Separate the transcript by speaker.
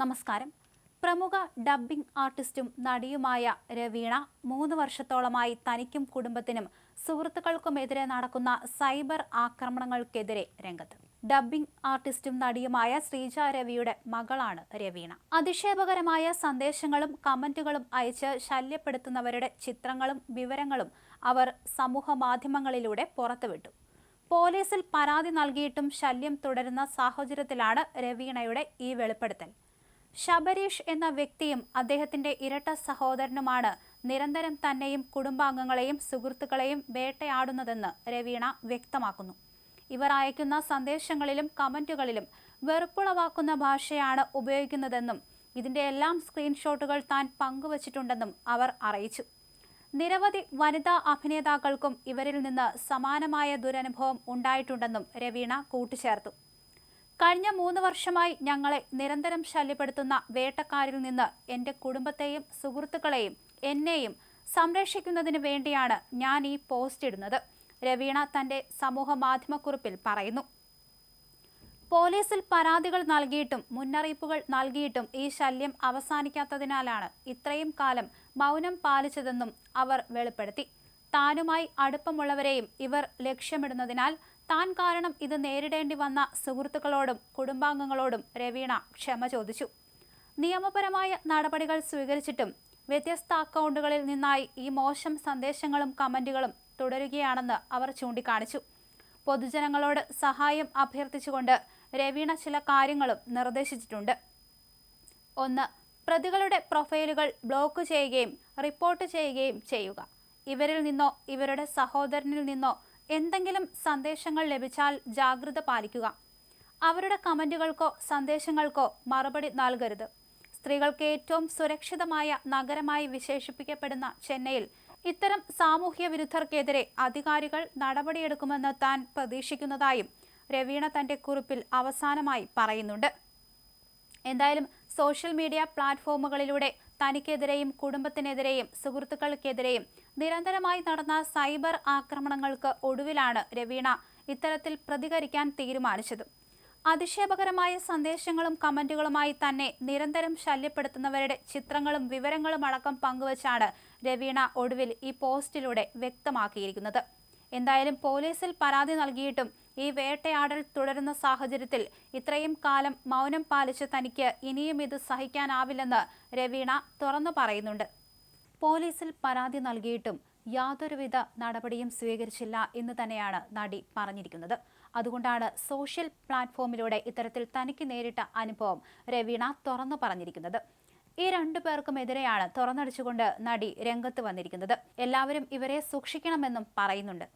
Speaker 1: നമസ്കാരം. പ്രമുഖ ഡബ്ബിംഗ് ആർട്ടിസ്റ്റും നടിയുമായ രവീണ മൂന്ന് വർഷത്തോളമായി തനിക്കും കുടുംബത്തിനും സുഹൃത്തുക്കൾക്കുമെതിരെ നടക്കുന്ന സൈബർ ആക്രമണങ്ങൾക്കെതിരെ രംഗത്ത്. ഡബ്ബിംഗ് ആർട്ടിസ്റ്റും നടിയുമായ ശ്രീജ രവിയുടെ മകളാണ് രവീണ. അതിക്ഷേപകരമായ സന്ദേശങ്ങളും കമന്റുകളും അയച്ച് ശല്യപ്പെടുത്തുന്നവരുടെ ചിത്രങ്ങളും വിവരങ്ങളും അവർ സമൂഹ മാധ്യമങ്ങളിലൂടെ പുറത്തുവിട്ടു. പോലീസിൽ പരാതി നൽകിയിട്ടും ശല്യം തുടരുന്ന സാഹചര്യത്തിലാണ് രവീണയുടെ ഈ വെളിപ്പെടുത്തൽ. ശബരീഷ് എന്ന വ്യക്തിയും അദ്ദേഹത്തിന്റെ ഇരട്ട സഹോദരനുമാണ് നിരന്തരം തന്നെയും കുടുംബാംഗങ്ങളെയും സുഹൃത്തുക്കളെയും വേട്ടയാടുന്നതെന്ന് രവീണ വ്യക്തമാക്കുന്നു. ഇവർ അയക്കുന്ന സന്ദേശങ്ങളിലും കമന്റുകളിലും വെറുപ്പുളവാക്കുന്ന ഭാഷയാണ് ഉപയോഗിക്കുന്നതെന്നും ഇതിന്റെ എല്ലാം സ്ക്രീൻഷോട്ടുകൾ താൻ പങ്കുവച്ചിട്ടുണ്ടെന്നും അവർ അറിയിച്ചു. നിരവധി വനിതാ അഭിനേതാക്കൾക്കും ഇവരിൽ നിന്ന് സമാനമായ ദുരനുഭവം ഉണ്ടായിട്ടുണ്ടെന്നും രവീണ കൂട്ടിച്ചേർത്തു. കഴിഞ്ഞ മൂന്ന് വർഷമായി ഞങ്ങളെ നിരന്തരം ശല്യപ്പെടുത്തുന്ന വേട്ടക്കാരിൽ നിന്ന് എന്റെ കുടുംബത്തെയും സുഹൃത്തുക്കളെയും എന്നെയും സംരക്ഷിക്കുന്നതിന് വേണ്ടിയാണ് ഞാൻ ഈ പോസ്റ്റ് ഇടുന്നത്. രവീണ തന്റെ സമൂഹ മാധ്യമക്കുറിപ്പിൽ പറയുന്നു. പോലീസിൽ പരാതികൾ നൽകിയിട്ടും മുന്നറിയിപ്പുകൾ നൽകിയിട്ടും ഈ ശല്യം അവസാനിക്കാത്തതിനാലാണ് ഇത്രയും കാലം മൗനം പാലിച്ചതെന്നും അവർ വെളിപ്പെടുത്തി. താനുമായി അടുപ്പമുള്ളവരെയും ഇവർ ലക്ഷ്യമിടുന്നതിനാൽ താൻ കാരണം ഇത് നേരിടേണ്ടി വന്ന സുഹൃത്തുക്കളോടും കുടുംബാംഗങ്ങളോടും രവീണ ക്ഷമ ചോദിച്ചു. നിയമപരമായ നടപടികൾ സ്വീകരിച്ചിട്ടും വ്യത്യസ്ത അക്കൗണ്ടുകളിൽ നിന്നായി ഈ മോശം സന്ദേശങ്ങളും കമന്റുകളും തുടരുകയാണെന്ന് അവർ ചൂണ്ടിക്കാണിച്ചു. പൊതുജനങ്ങളോട് സഹായം അഭ്യർത്ഥിച്ചുകൊണ്ട് രവീണ ചില കാര്യങ്ങളും നിർദ്ദേശിച്ചിട്ടുണ്ട്. ഒന്ന് പ്രതികളുടെ പ്രൊഫൈലുകൾ ബ്ലോക്ക് ചെയ്യുകയും റിപ്പോർട്ട് ചെയ്യുകയും ചെയ്യുക. ഇവരിൽ നിന്നോ ഇവരുടെ സഹോദരനിൽ നിന്നോ എന്തെങ്കിലും സന്ദേശങ്ങൾ ലഭിച്ചാൽ ജാഗ്രത പാലിക്കുക. അവരുടെ കമന്റുകൾക്കോ സന്ദേശങ്ങൾക്കോ മറുപടി നൽകരുത്. സ്ത്രീകൾക്ക് ഏറ്റവും സുരക്ഷിതമായ നഗരമായി വിശേഷിപ്പിക്കപ്പെടുന്ന ചെന്നൈയിൽ ഇത്തരം സാമൂഹ്യ വിരുദ്ധർക്കെതിരെ അധികാരികൾ നടപടിയെടുക്കുമെന്ന് താൻ പ്രതീക്ഷിക്കുന്നതായും രവീണ തന്റെ കുറിപ്പിൽ അവസാനമായി പറയുന്നുണ്ട്. എന്തായാലും സോഷ്യൽ മീഡിയ പ്ലാറ്റ്ഫോമുകളിലൂടെ തനിക്കെതിരെയും കുടുംബത്തിനെതിരെയും സുഹൃത്തുക്കൾക്കെതിരെയും നിരന്തരമായി നടന്ന സൈബർ ആക്രമണങ്ങൾക്ക് ഒടുവിലാണ് രവീണ ഇത്തരത്തിൽ പ്രതികരിക്കാൻ തീരുമാനിച്ചത്. അധിക്ഷേപകരമായ സന്ദേശങ്ങളും കമന്റുകളുമായി തന്നെ നിരന്തരം ശല്യപ്പെടുത്തുന്നവരുടെ ചിത്രങ്ങളും വിവരങ്ങളും അടക്കം പങ്കുവച്ചാണ് രവീണ ഒടുവിൽ ഈ പോസ്റ്റിലൂടെ വ്യക്തമാക്കിയിരിക്കുന്നത്. എന്തായാലും പോലീസിൽ പരാതി നൽകിയിട്ടും ഈ വേട്ടയാടൽ തുടരുന്ന സാഹചര്യത്തിൽ ഇത്രയും കാലം മൗനം പാലിച്ച് തനിക്ക് ഇനിയും ഇത് സഹിക്കാനാവില്ലെന്ന് രവീണ തുറന്നു പറയുന്നുണ്ട്. പോലീസിൽ പരാതി നൽകിയിട്ടും യാതൊരുവിധ നടപടിയും സ്വീകരിച്ചില്ല എന്ന് തന്നെയാണ് നടി പറഞ്ഞിരിക്കുന്നത്. അതുകൊണ്ടാണ് സോഷ്യൽ പ്ലാറ്റ്ഫോമിലൂടെ ഇത്തരത്തിൽ തനിക്ക് നേരിട്ട അനുഭവം രവീണ തുറന്നു പറഞ്ഞിരിക്കുന്നത്. ഈ രണ്ടു പേർക്കുമെതിരെയാണ് തുറന്നടിച്ചുകൊണ്ട് നടി രംഗത്ത് വന്നിരിക്കുന്നത്. എല്ലാവരും ഇവരെ സൂക്ഷിക്കണമെന്നും പറയുന്നുണ്ട്.